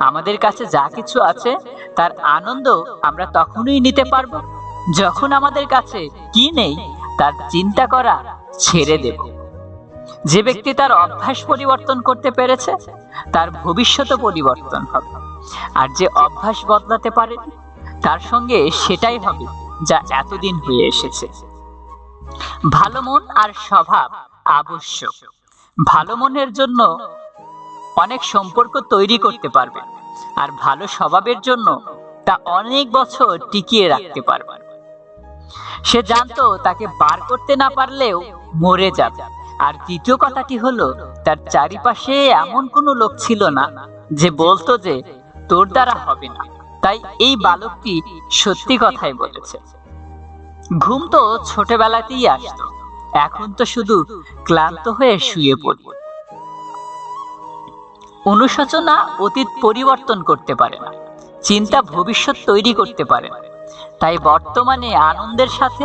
আমাদের কাছে যা কিছু আছে, তার আনন্দ আমরা তখনই নিতে পারব। যখন আমাদের কাছে কি নেই, তার চিন্তা করা ছেড়ে দেব। যে ব্যক্তি তার অভ্যাস পরিবর্তন করতে পেরেছে, তার ভবিষ্যৎ পরিবর্তন হবে। আর যে অভ্যাস বদলাতে পারে, তার সঙ্গে সেটাই হবে যা এতদিন হয়ে এসেছে। ভালো মন আর স্বভাব আবশ্যক। ভালো মনের জন্য অনেক সম্পর্ক তৈরি করতে পারবে আর ভালো স্বভাবের জন্য তা অনেক বছর টিকিয়ে রাখতে পারবে। সে জানতো তাকে বার করতে না পারলেও মরে যাবে। আর দ্বিতীয় কথাটি হলো, তার চারিপাশে এমন কোনো লোক ছিল না যে বলতো যে তোর দ্বারা হবে না। তাই এই বালকটি সত্যি কথাই বলেছে। ঘুম তো ছোটবেলাতেই আসতো। এখন তো শুধু ক্লান্ত হয়ে শুয়ে পড়ি। অনুশোচনা অতীত পরিবর্তন করতে পারে না, চিন্তা ভবিষ্যৎ তৈরি করতে পারে না। তাই বর্তমানে আনন্দের সাথে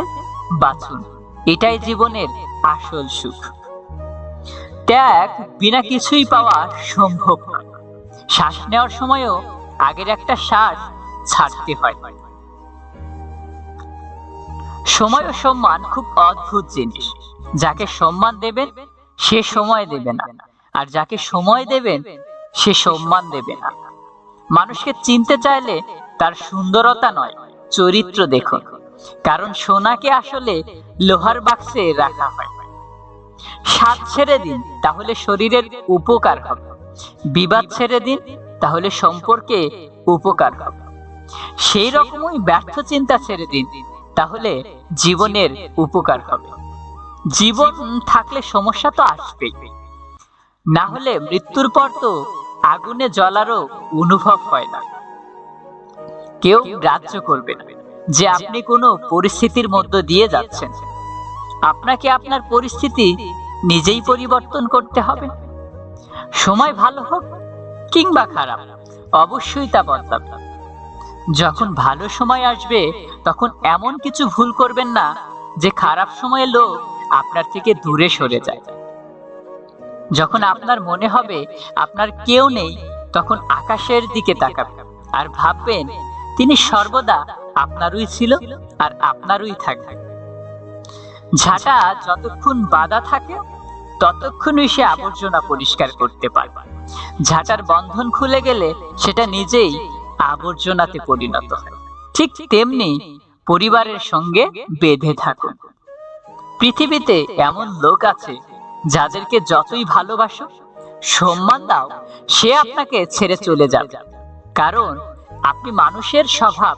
বাঁচুন, এটাই জীবনের আসল সুখ। ত্যাগ বিনা কিছুই পাওয়া সম্ভব শ্বাস নেওয়ার সময়ও আগের একটা শ্বাস ছাড়তে হয়। সময় ও সম্মান খুব অদ্ভুত জিনিস। যাকে সম্মান দেবেন, সে সময় দেবে না। আর যাকে সময় দেবেন সে সম্মান দেবে না। মানুষকে চিনতে চাইলে তার সুন্দরতা নয়, চরিত্র দেখুন। কারণ সোনাকে আসলে লোহার বাক্সে রাখা হয়। স্বাদ ছেড়ে দিন, তাহলে শরীরের উপকার হবে। বিবাদ ছেড়ে দিন, তাহলে সম্পর্কে উপকার হবে। সেই রকমই ব্যর্থ চিন্তা ছেড়ে দিন, তাহলে জীবনের উপকার হবে। জীবন থাকলে সমস্যা তো আসবেই। না হলে মৃত্যুর পর তো আগুনে জ্বলারও অনুভব হয় না। কেউ গ্রাহ্য করবে না যে আপনি কোনো পরিস্থিতির মধ্য দিয়ে যাচ্ছেন। আপনাকে আপনার পরিস্থিতি নিজেই পরিবর্তন করতে হবে। সময় ভালো হোক কিংবা খারাপ, অবশ্যই তা বদলাবে। যখন ভালো সময় আসবে, তখন এমন কিছু ভুল করবেন না যে খারাপ সময়ে লোক আপনার থেকে দূরে সরে যায়। যখন আপনার মনে হবে আপনার কেউ নেই, তখন আকাশের দিকে তাকাবেন আর ভাববেন, তিনি সর্বদা আপনারই ছিল আর আপনারই থাকবে। ঝাঁটা যতক্ষণ বাধা থাকে, ততক্ষণই সে আবর্জনা পরিষ্কার করতে পারবে। ঝাঁটার বন্ধন খুলে গেলে সেটা নিজেই আবর্জনাতে পরিণত হয়। ঠিক তেমনি পরিবারের সঙ্গে বেঁধে থাকুন। পৃথিবীতে এমন লোক আছে যাদেরকে যতই ভালোবাসো, সম্মান দাও, সে আপনাকে ছেড়ে চলে যাবে। কারণ আপনি মানুষের স্বভাব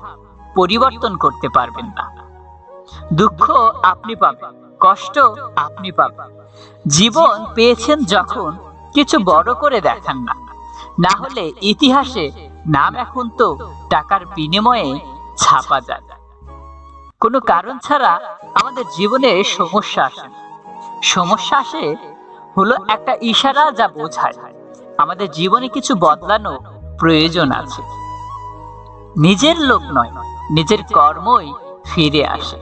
পরিবর্তন করতে পারবেন না। দুঃখ আপনি পাবেন, কষ্ট আপনি পাবেন। জীবন পেয়েছেন যখন কিছু বড় করে দেখান না। না হলে ইতিহাসে নাম এখন তো টাকার বিনিময়ে ছাপা যায়। কোনো কারণ ছাড়া আমাদের জীবনে সমস্যা আসে না। সমস্যা আসে হলো একটা ইশারা যা বোঝায়। আমাদের জীবনে কিছু বদলানো প্রয়োজন আছে। নিজের লোক নয়, নিজের কর্মই ফিরে আসে।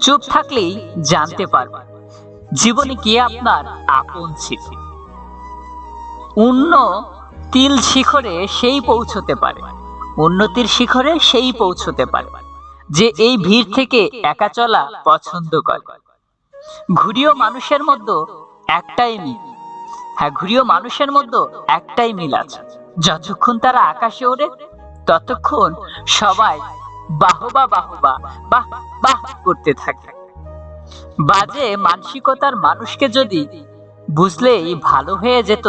চুপ থাকলেই জানতে পারবে, জীবনে কে আপনার আপন ছিল। অন্য তিল শিখরে সেই পৌঁছতে পারে, উন্নতির শিখরে সেই পৌঁছতে পারে, যে এই ভিড় থেকে একা চলা পছন্দ করে। ঘুরিও মানুষের মধ্যে একটাই মিল। হ্যাঁ ঘুরিও মানুষের মধ্যে একটাই মিল আছে। যতক্ষণ তারা আকাশে ওড়ে, ততক্ষণ সবাই বাহবা বাহবা, বাহ বাহ করতে থাকে। বাজে মানসিকতার মানুষকে যদি বুঝলেই ভালো হয়ে যেত,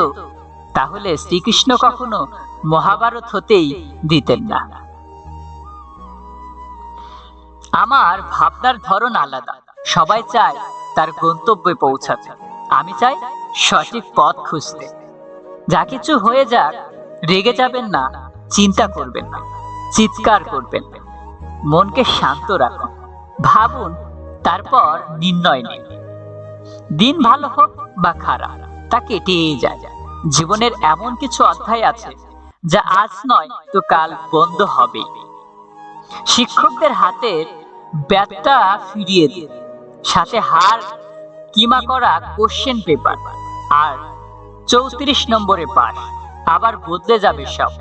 তাহলে শ্রীকৃষ্ণ কখনো মহাভারত হতেই দিতেন না। আমার ভাবনার ধরন আলাদা। সবাই চায় তার গন্তব্যে পৌঁছাতে আমি চাই সঠিক পথ খুঁজতে। যা কিছু হয়ে যাক, রেগে যাবেন না, চিন্তা করবেন না, চিৎকার করবেন মনকে শান্ত রাখুন, ভাবুন, তারপর নির্ণয় নিন। দিন ভালো হোক বা খারাপ, তা কেটেই যায়। জীবনের এমন কিছু অধ্যায় আছে যা আজ নয়, তো কাল বন্ধ হবে শিক্ষকদের হাতের ব্যাগটা ফিরিয়ে দিন। সাথে হার, কিমা করা কোশ্চেন পেপার আর চৌত্রিশ নম্বরে পাস আবার বদলে যাবে সব।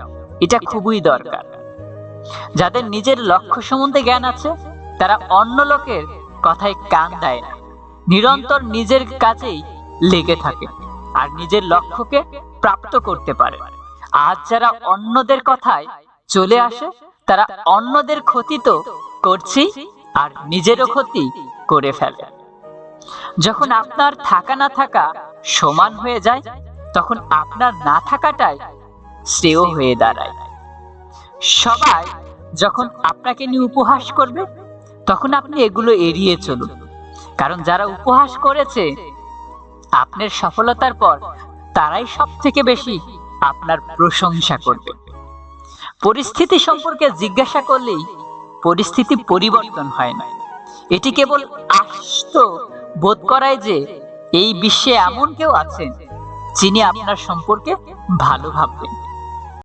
এটা খুবই দরকার। যাদের নিজের লক্ষ্য সম্বন্ধে জ্ঞান আছে, তারা অন্য লোকের কথায় কান দেয় না। নিরন্তর নিজের কাজেই লেগে থাকে আর নিজের লক্ষ্যকে প্রাপ্ত করতে পারে। আজ যারা অন্যদের কথায় চলে আসে, তারা অন্যদের ক্ষতি তো করছি আর নিজেরও ক্ষতি করে ফেলে। যখন আপনার থাকা না থাকা সমান হয়ে যায়, তখন আপনার না থাকাটাই শ্রেয় হয়ে দাঁড়ায়। সবাই যখন আপনাকে নিয়ে উপহাস করবে, তখন আপনি এগুলো এড়িয়ে চলুন। কারণ যারা উপহাস করেছে, আপনার সফলতার পর তারাই সব থেকে বেশি আপনার প্রশংসা করবে। পরিস্থিতি সম্পর্কে জিজ্ঞাসা করলেই পরিস্থিতি পরিবর্তন হয় না। এটি কেবল আশ্চর্য বোধ করায় যে এই বিশ্বে এমন কেউ আছেন যিনি আপনার সম্পর্কে ভালো ভাববেন।